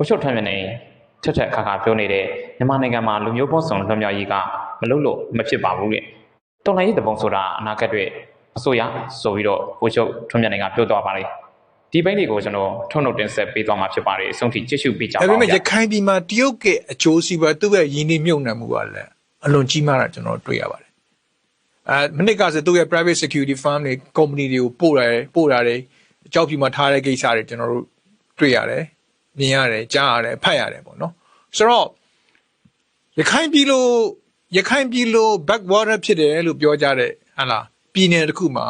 ိုချုပ်ထွန်းမြတ်နေထက်ထက်ခါခါပြောနေတဲ့မြန်မာနိုင်ငံမှာလူမျိုးပေါင်းစုံလွတ်မြောက်ရေးကမလုပ်လို့မဖြစ်ပါဘူးတဲ့တော်လိုင်းရေးတပုံဆိုတာအနာဂတ်တွေအစိုးရဆိုပြီးတော့ကိုချုပ်ထွန်းမြတ်နေကပြောသွားပါတယ်ဒီဘိန်းတွေကိုကျွန်တော်ထုတ်နှုတ်တင်ဆက်ပေးသွားမှာဖြစ်ပါတယ်အဆုံးထိကြည့်ရှုပေးကြပါဒါဦးပေမဲ့ဗျာရခိုင်ပြည်မှာတရုတ်ရဲ့အကျိုးစီးပွားသူ့ရဲ့ရင်းနှီးမြှုပ်နှံမှုကလည်းအလွန်ကြီးမားတာကျွန်တော်တွေ့ရပါတယ်အဲမနစ်ကဆိုသူ့ရဲ့ private security firm တွေ company တွေကိုပို့ရတယ်ပို့ရတယ်အကြောက်ပြမှာထားတဲ့ကိစ္စတွေကျွန်တော်တို့တွေ့ရတယ် မြင်ရတယ်ကြားရတယ်ဖတ်ရတယ်ပေါ့နော်ဆိုတော့ရခိုင်ပြည်လို့ရခိုင်ပြည်လို့ backwater ဖြစ်တယ်လို့ပြောကြတဲ့ဟာလားပြည်နယ်တစ်ခုမှာ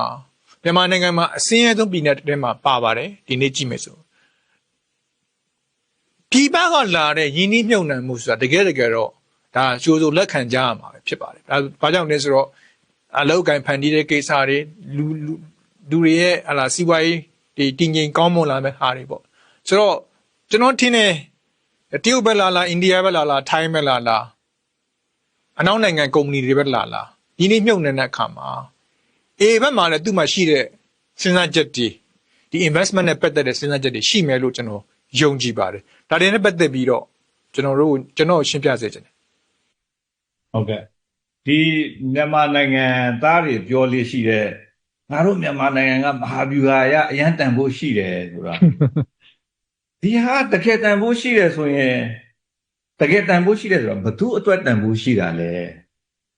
မြန်မာနိုင်ငံမှာအစင်းရဲဆုံးပြည်နယ်တစ်ထဲမှာပါပါတယ်ဒီနေ့ကြည့်မယ်ဆိုပြည်ပကလာတဲ့ယင်းနှိမ့်မြုံနှံမှုဆိုတာတကယ်တကယ်တော့ဒါကြိုးစိုးလက်ခံကြရမှာပဲဖြစ်ပါတယ်ဒါဘာကြောင့်လဲဆိုတော့အလောက်ကန်ဖန်တီးတဲ့ကိစ္စတွေလူလူလူတွေရဲ့ဟလာစီးပွားရေးဒီတည်ငြိမ်ကောင်းမွန်လာမဲ့ဟာတွေပေါ့ဆိုတော့ ကျွန်တော်ထင်တယ်တရုတ်ပဲလာလာအိန္ဒိယပဲလာလာထိုင်းပဲလာလာအနောက်နိုင်ငံကုမ္ပဏီတွေပဲလာလာယင်းနှိမ့်မြုံနှံတဲ့အခါမှာအေဘက်မှာလည်းသူ့မှာရှိတဲ့စဉ်းစားချက်တွေဒီ investment နဲ့ပတ်သက်တဲ့စဉ်းစားချက်တွေရှိမယ်လို့ကျွန်တော်ယုံကြည်ပါတယ်ဒါတွေနဲ့ပတ်သက်ပြီးတော့ကျွန်တော်တို့ကျွန်တော်ရှင်းပြစေချင်တယ်ဟုတ်ကဲ့ဒီမြန်မာနိုင်ငံသားတွေပြောလို့ရှိတဲ့ငါတို့မြန်မာနိုင်ငံကမဟာဗျူဟာရအရန်တန်ဖို့ရှိတယ်ဆိုတာ ဒီဟာတကယ်တန်ဖို့ရှိတယ်ဆိုရင်တကယ်တန်ဖို့ရှိတယ်ဆိုတော့ဘသူအတွက်တန်ဖို့ရှိတာလဲ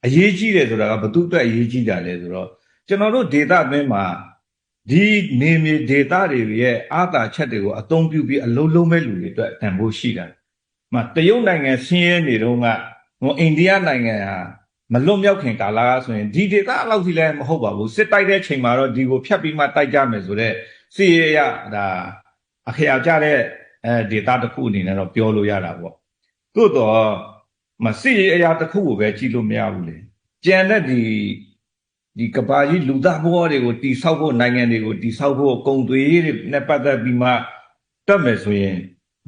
အရေးကြီးတယ်ဆိုတာကဘသူအတွက်အရေးကြီးတာလဲဆိုတော့ကျွန်တော်တို့ဒေတာအတွင်းမှာဒီနေမြေဒေတာတွေရဲ့အာသာချက်တွေကိုအသုံးပြုပြီးအလုံးလုံးမဲ့လူတွေအတွက်တန်ဖို့ရှိတာ။မှတရုတ်နိုင်ငံဆင်းရဲနေတော့ကဟိုအိန္ဒိယနိုင်ငံဟာမလွတ်မြောက်ခင်ကာလကဆိုရင်ဒီဒေတာအလောက်ကြီးလည်းမဟုတ်ပါဘူးစစ်တိုက်တဲ့ချိန်မှာတော့ဒီကိုဖြတ်ပြီးမှတိုက်ကြမယ်ဆိုတော့စီရရဒါ အခရာကြတဲ့အဲဒေတာတစ်ခုအနေနဲ့တော့ပြောလို့ရတာပေါ့။သို့တော့မစစ်ရေးအရာတစ်ခုကိုပဲကြည့်လို့မရဘူးလေ။ကြံတဲ့ဒီဒီကဘာကြီးလူသားဘဝတွေကိုတိဆောက်ဖို့နိုင်ငံတွေကိုတိဆောက်ဖို့ကုံသွေးတွေနဲ့ပတ်သက်ပြီးမှတက်မယ်ဆိုရင်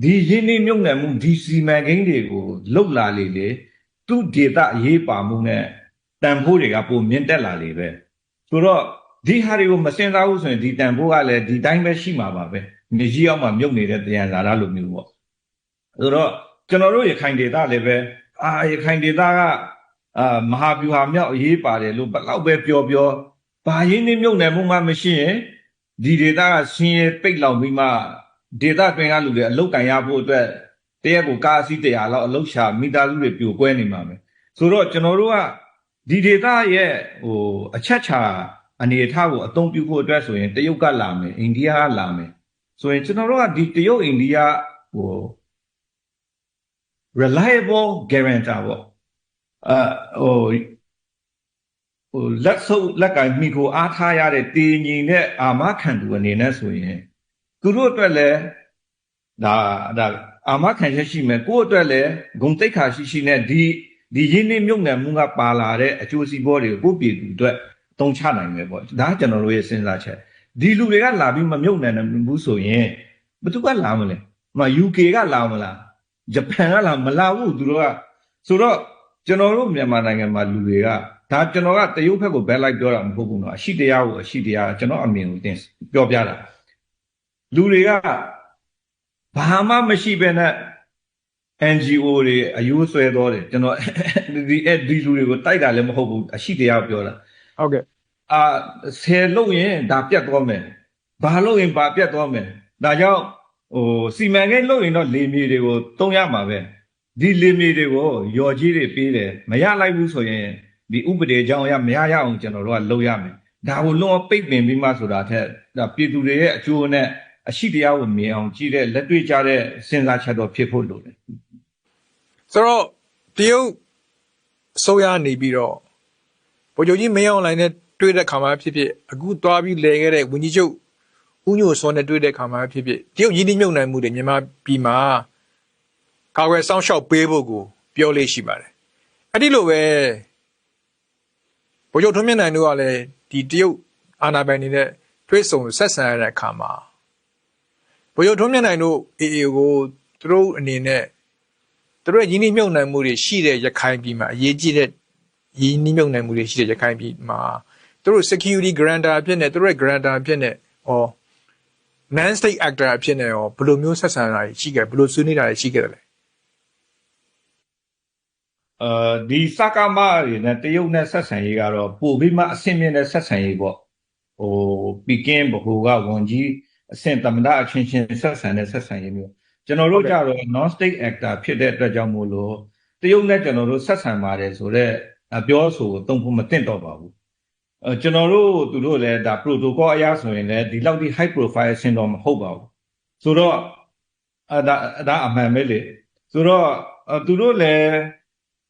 ဒီရင်းနှီးမြုပ်နှံမှုဒီစီမံကိန်းတွေကိုလှုပ်လာလေလေသူဒေတာအရေးပါမှုနဲ့တန်ဖိုးတွေကပုံမြင့်တက်လာလေပဲဆိုတော့ဒီဟာတွေကိုမစင်စားဘူးဆိုရင်ဒီတန်ဖိုးကလည်းဒီတိုင်းပဲရှိမှာပါပဲ မြေကြီးအောက်မှာမြုပ်နေတဲ့တရားစာရလိုမျိုးပေါ့ဆိုတော့ကျွန်တော်တို့ရခိုင်ဒေတာလည်းပဲအာရခိုင်ဒေတာကအာမဟာဗျူဟာမြောက်အရေးပါတယ်လို့ဘယ်လောက်ပဲပြောပြောဘာရင်းနှီးမြုပ်နှံမှုမှမရှိရင်ဒီဒေတာကဆင်းရဲပိတ်လောင်ပြီးမှဒေတာတွင်ကလူတွေအလုတ်ကန်ရဖို့အတွက်တရက်ကိုကားအစီး100လောက်အလုတ်ရှာမိသားစုတွေပြိုကွဲနေမှာပဲဆိုတော့ကျွန်တော်တို့ကဒီဒေတာရဲ့ဟိုအချက်ချာအနေအထားကိုအသုံးပြုဖို့အတွက်ဆိုရင်တရုတ်ကလာမယ်အိန္ဒိယကလာမယ် ဆိုရင်ကျွန်တော်တို့ကဒီတရုတ်အိန္ဒိယဟို reliable guarantor ပေါ့အဲဟိုဟိုလက်ဆုပ်လက်ကင်မိကိုအားထားရတဲ့တည်ငြိမ်တဲ့အာမခံသူအနေနဲ့ဆိုရင်သူတို့အတွက်လည်းဒါဒါအာမခံချက်ရှိမယ်ကိုယ့်အတွက်လည်းဂုံတိတ်ခါရှိရှိနဲ့ဒီဒီရင်းနှီးမြုပ်နှံမှုကပါလာတဲ့အကျိုးစီးပွားတွေကိုကိုယ့်ပြည်သူအတွက်တုံးချနိုင်မယ်ပေါ့ဒါကကျွန်တော်တို့ရဲ့စဉ်းစားချက် ဒီလူတွေကလာပြီးမမြုပ်နိုင်ဘူးဆိုရင်ဘသူကလာမလဲမ UK ကလာမလားဂျပန်ကလာမလာဘူးသူတို့ကဆိုတော့ကျွန်တော်တို့မြန်မာနိုင်ငံမှာလူတွေကဒါကျွန်တော်ကတရုတ်ဘက်ကိုဘက်လိုက်ပြောတာမဟုတ်ဘူးနော်အရှိတရားကိုအရှိတရားကျွန်တော်အမြင်ကိုတင်ပြောပြတာလူတွေကဘာမှမရှိဘဲနဲ့ NGO တွေအယူဆွဲတော်တယ်ကျွန်တော်ဒီဒီလူတွေကိုတိုက်တာလည်းမဟုတ်ဘူးအရှိတရားပြောတာဟုတ်ကဲ့ အာဆယ်လို့ရင်ဒါပြတ်သွားမယ်ဘာလို့ရင်ဘာပြတ်သွားမယ်ဒါကြောင့်ဟိုစီမံကိန်းလို့ရင်တော့လေမြေတွေကိုတုံးရမှာပဲဒီလေမြေတွေကိုရော်ကြီးတွေပေးတယ်မရလိုက်ဘူးဆိုရင်ဒီဥပဒေကြောင့်ရမရရအောင်ကျွန်တော်တို့ကလုပ်ရမယ်ဒါကိုလုံးဝပိတ်ပင်ပြီးမှဆိုတာထက်ဒါပြည်သူတွေရဲ့အကျိုးနဲ့အရှိတရားကိုမြင်အောင်ကြည့်တဲ့လက်တွေ့ကြတဲ့စဉ်းစားချက်တော့ဖြစ်ဖို့လိုတယ်ဆိုတော့တရုတ်အစိုးရနေပြီးတော့ဗိုလ်ချုပ်ကြီးမင်းအောင်လှိုင်နဲ့ တွေ့တဲ့ခါမှဖြစ်ဖြစ်အခုသွားပြီးလဲခဲ့တဲ့ဝန်ကြီးချုပ်ဦးညိုစောနဲ့တွေ့တဲ့ခါမှဖြစ်ဖြစ်တရုတ်ရင်းနှီးမြှုပ်နှံမှုတွေမြန်မာပြည်မှာကာကွယ်စောင့်ရှောက်ပေးဖို့ကိုပြောလေးရှိပါတယ်အဲ့ဒီလိုပဲဗိုလ်ချုပ်ထွန်းမြတ်နိုင်တို့ကလည်းဒီတရုတ်အာဏာပိုင်တွေနဲ့တွေ့ဆုံဆက်ဆံရတဲ့အခါမှာဗိုလ်ချုပ်ထွန်းမြတ်နိုင်တို့အေအေကိုသူတို့အနေနဲ့သူတို့ရဲ့ယင်းနှိမ့်မြုံနိုင်မှုတွေရှိတဲ့ရခိုင်ပြည်မှာအရေးကြီးတဲ့ယင်းနှိမ့်မြုံနိုင်မှုတွေရှိတဲ့ရခိုင်ပြည်မှာ သူတို့ security grantor အဖြစ်နဲ့သူတို့ရဲ့ grantor အဖြစ်နဲ့ဟော non state actor အဖြစ်နဲ့ရောဘယ်လိုမျိုးဆက်ဆံတာတွေရှိခဲ့ဘယ်လိုဆွေးနွေးတာတွေရှိခဲ့တယ်လဲအဲဒီစကားမတွေနဲ့တရုတ်နဲ့ဆက်ဆံရေးကတော့ပိုပြီးမှအဆင့်မြင့်တဲ့ဆက်ဆံရေးပေါ့ဟိုပီကင်းဘဟိုကဝန်ကြီးအဆင့်သမ္မတအချင်းချင်းဆက်ဆံတဲ့ဆက်ဆံရေးမျိုးကျွန်တော်တို့ကြတော့ non state actor ဖြစ်တဲ့အတွက်ကြောင့်မို့လို့တရုတ်နဲ့ကျွန်တော်တို့ဆက်ဆံပါတယ်ဆိုတော့အပြောဆိုကိုတုံ့ဖို့မသင့်တော့ပါဘူးအဲ ကျွန်တော်တို့သူတို့လည်းဒါ protocol အရဆိုရင်လည်းဒီလောက်ထိ high profile အဆင့်တော့မဟုတ်ပါဘူးဆိုတော့အဒါဒါအမှန်ပဲလေဆိုတော့အဲသူတို့လည်း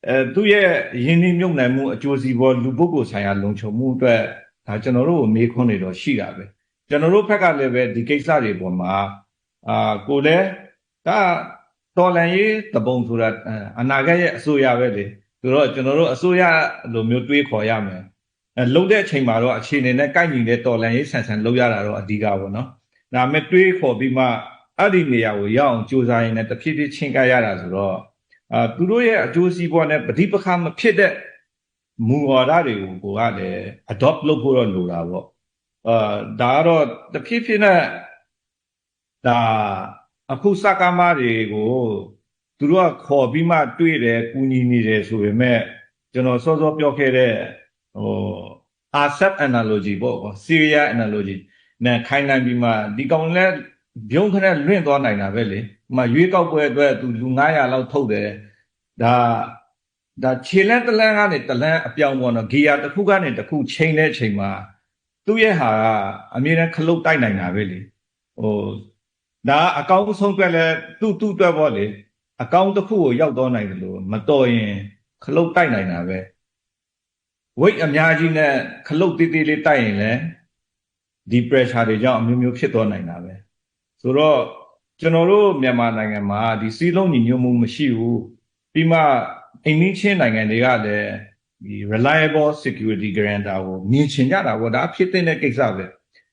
အဲသူ့ရဲ့ရင်းနှီးမြုပ်နှံမှုအကျိုးစီးပွားလူပုဂ္ဂိုလ်ဆိုင်ရာလုံခြုံမှုအတွက်ဒါကျွန်တော်တို့ကိုမေးခွန်းတွေတော့ရှိတာပဲကျွန်တော်တို့ဘက်ကလည်းပဲဒီကိစ္စတွေပေါ်မှာအာကိုလည်းဒါတော်လန်ရေးတပုံဆိုတာအဲအနာဂတ်ရဲ့အစိုးရပဲလေဆိုတော့ကျွန်တော်တို့အစိုးရလိုမျိုးတွေးခေါ်ရမယ်အဲ လုံတဲ့အချိန်မှာတော့အခြေအနေနဲ့ကိုက်ညီတဲ့တော်လန်ရေးဆန်ဆန်လုပ်ရတာတော့အဓိကပေါ့နော်ဒါပေမဲ့တွေးခေါ်ပြီးမှအဲ့ဒီနေရာကိုရောက်အောင်ကြိုးစားရင်းနဲ့တဖြည်းဖြည်းချင်းကပ်ရတာဆိုတော့အာသူတို့ရဲ့အကျိုးစီးပွားနဲ့ပဋိပက္ခမဖြစ်တဲ့မူဝါဒတွေကိုကိုကလည်း adopt လုပ်ဖို့တော့လိုတာပေါ့အာဒါကတော့တဖြည်းဖြည်းနဲ့ဒါအခုစကားမတွေကိုသူတို့ကခေါ်ပြီးမှတွေ့တယ်ကူညီနေတယ်ဆိုပေမဲ့ကျွန်တော်စောစောပြောခဲ့တဲ့ ဟို ASEP analogy ပေါ့ကွာ Syria analogy နဲ့ခိုင်းနိုင်ပြီးမှဒီကောင်လည်းဘုံခနဲ့လွင့်သွားနိုင်တာပဲလေဒီမှာရွေးကောက်ပွဲအတွက်သူလူ900လောက်ထုတ်တယ်ဒါဒါခြေလန်းတလန်းကနေတလန်းအပြောင်းပေါ့နော်ဂီယာတစ်ခုကနေတစ်ခုချိန်တဲ့အချိန်မှာသူ့ရဲ့ဟာကအမြဲတမ်းခလုတ်တိုက်နိုင်တာပဲလေဟိုဒါအကောင်းဆုံးအတွက်လဲသူ့သူ့အတွက်ပေါ့လေအကောင်းတစ်ခုကိုရောက်တော့နိုင်တယ်လို့မတော်ရင်ခလုတ်တိုက်နိုင်တာပဲ ဝိတ်အများကြီးနဲ့ခလုတ်တေးသေးလေးတိုက်ရင်လည်းဒီ pressure တွေကြောင့်အမျိုးမျိုးဖြစ်သွားနိုင်တာပဲဆိုတော့ကျွန်တော်တို့မြန်မာနိုင်ငံမှာဒီစီးလုံးညီညွတ်မှုမရှိဘူးပြီးမှအိမ်နီးချင်းနိုင်ငံတွေကလည်းဒီ reliable security guarantor ကိုမြင်ချင်ကြတာပေါ့ဒါအဖြစ်တဲ့ကိစ္စပဲ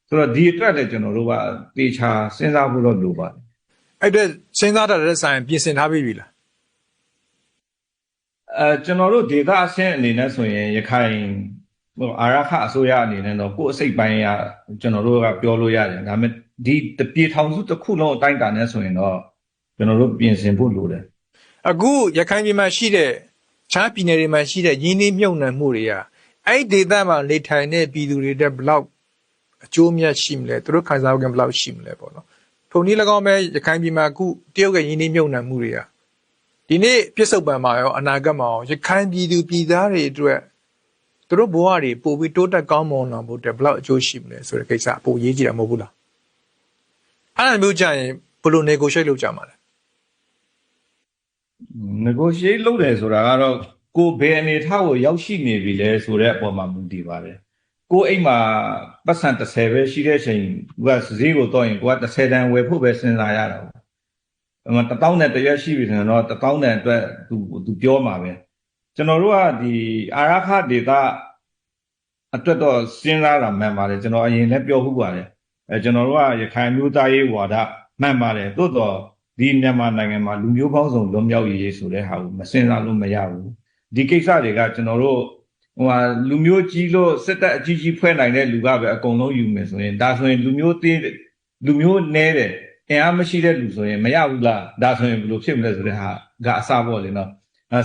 ဆိုတော့ဒီအတွက်လည်းကျွန်တော်တို့ကတေချာစဉ်းစားဖို့တော့လိုပါတယ်အဲ့အတွက်စဉ်းစားတာတဲ့ဆိုင်ပြင်ဆင်ထားပြီးပြီလား အဲကျွန်တော်တို့ဒေတာအဆင့်အနေနဲ့ဆိုရင်ရခိုင်ဟိုအာရခအစိုးရအနေနဲ့တော့ကိုယ့်အစိတ်ပိုင်းရကျွန်တော်တို့ကပြောလို့ရတယ်ဒါပေမဲ့ဒီတပြေထောင်စုတစ်ခုလုံးအတိုင်းအတာနဲ့ဆိုရင်တော့ကျွန်တော်တို့ပြင်ဆင်ဖို့လိုတယ်အခုရခိုင်ပြည်မှာရှိတဲ့ချားပြည်နယ်တွေမှာရှိတဲ့ရင်းနှီးမြှုပ်နှံမှုတွေကအဲ့ဒီဒေသမှာနေထိုင်တဲ့ပြည်သူတွေတဲ့ဘယ်လောက်အကျိုးမြတ်ရှိမလဲသူတို့ခံစားခွင့်ဘယ်လောက်ရှိမလဲပေါ့နော်ထုံနည်း၎င်းပဲရခိုင်ပြည်မှာအခုတရုတ်ရဲ့ရင်းနှီးမြှုပ်နှံမှုတွေက ဒီနေ့ပြစ္ဆုတ်ပံမှာရောအနာဂတ်မှာရောရခိုင်ပြည်သူပြည်သားတွေအတွက်သူတို့ဘဝတွေပို့ပြီးတိုးတက်ကောင်းမွန်လာဖို့အတွက်ဘယ်လောက်အကျိုးရှိမလဲဆိုတဲ့ကိစ္စအပိုရေးကြည့်တာမဟုတ်ဘူးလားအဲ့ဒါမျိုးကြရင်ဘယ်လို negotiate လုပ်ကြမှာလဲ negotiate လုပ်တယ်ဆိုတာကတော့ကိုယ်ဘယ်အနေထားကိုရောက်ရှိနေပြီလဲဆိုတဲ့အပေါ်မှာမူတည်ပါတယ်ကိုယ်အိမ်မှာပတ်စံ30ပဲရှိတဲ့အချိန်ကဈေးကိုတော့ရင်ကိုက30တန်ဝယ်ဖို့ပဲစဉ်းစားရတာပေါ့ အမှ1000တန်တရက်ရှိပြီဆိုရင်တော့1000တန်အတွက်သူသူပြောမှာပဲကျွန်တော်တို့ကဒီအာရခဒေတာအတွက်တော့စဉ်းစားတာမှန်ပါတယ်ကျွန်တော်အရင်လည်းပြောခုပါတယ်အဲကျွန်တော်တို့ကရခိုင်မျိုးသားရေးဝါဒမှန်ပါတယ်သို့တော့ဒီမြန်မာနိုင်ငံမှာလူမျိုးပေါင်းစုံလွတ်မြောက်ရေးဆိုတဲ့ဟာကိုမစဉ်းစားလို့မရဘူးဒီကိစ္စတွေကကျွန်တော်တို့ဟိုဟာလူမျိုးကြီးလို့စစ်တပ်အကြီးကြီးဖွဲ့နိုင်တဲ့လူကပဲအကုန်လုံးယူမယ်ဆိုရင်ဒါဆိုရင်လူမျိုးသေးလူမျိုးနဲတယ် အင်အားမရှိတဲ့လူဆိုရင်မရဘူးလားဒါဆိုရင်ဘယ်လိုဖြစ်မလဲဆိုတဲ့ဟာကအစပေါ့လေနော်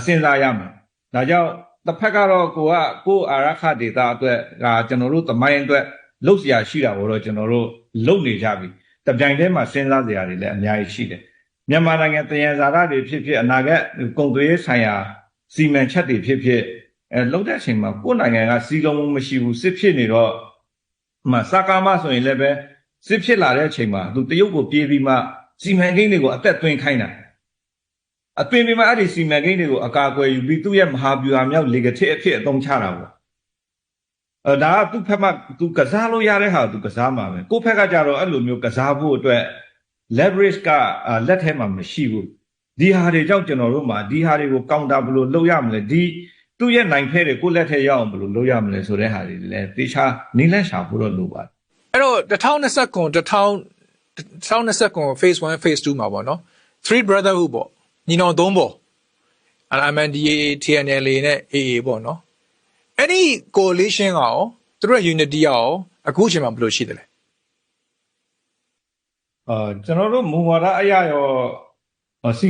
စဉ်းစားရမယ်ဒါကြောင့်တစ်ဖက်ကတော့ကိုကကိုအာရခဒေတာအတွက်ကကျွန်တော်တို့သမိုင်းအတွက်လှုပ်ရှားရှိတာဘောတော့ကျွန်တော်တို့လှုပ်နေကြပြီတပြိုင်တည်းမှာစဉ်းစားစရာတွေလည်းအများကြီးရှိတယ်မြန်မာနိုင်ငံတယံဇာတာတွေဖြစ်ဖြစ်အနာဂတ်ကုန်သွယ်ရေးဆိုင်ရာစီမံချက်တွေဖြစ်ဖြစ်အဲလှုပ်တဲ့အချိန်မှာကိုယ်နိုင်ငံကစီလုံးမရှိဘူးစစ်ဖြစ်နေတော့မှစကားမဆိုရင်လည်းပဲ စစ်ဖြစ်လာတဲ့အချိန်မှာသူတရုတ်ကိုပြေးပြီးမှစီမံကိန်းတွေကိုအသက်သွင်းခိုင်းတာအသွင်ပြီးမှအဲ့ဒီစီမံကိန်းတွေကိုအကာအကွယ်ယူပြီးသူ့ရဲ့မဟာဗျူဟာမြောက်လေကတိအဖြစ်အသုံးချတာပေါ့အဲဒါကသူ့ဖက်မှသူကစားလို့ရတဲ့ဟာသူကစားမှာပဲကိုယ့်ဖက်ကကြတော့အဲ့လိုမျိုးကစားဖို့အတွက် leverage ကအာလက်ထဲမှာမရှိဘူးဒီဟာတွေကြောင့်ကျွန်တော်တို့မှာဒီဟာတွေကို counter ဘယ်လိုလုပ်ရမလဲဒီသူ့ရဲ့နိုင်ဖဲတွေကိုယ့်လက်ထဲရောက်အောင်ဘယ်လိုလုပ်ရမလဲဆိုတဲ့ဟာတွေလည်းသေချာနည်းလမ်းရှာဖို့တော့လိုပါတယ် အဲ့တော့2029 2029 phase 1 phase 2မှာပေါ့နော် three brotherhood ပေါ့ညီနောင်သုံးပေါ့ MNDAA TNLA နဲ့ AA ပေါ့နော်အဲ့ဒီ coalition ကရောသူတို့ရဲ့ unity ကရောအခုအချိန်မှာဘယ်လိုရှိသလဲအာကျွန်တော်တို့မူဝါဒအရရောစီ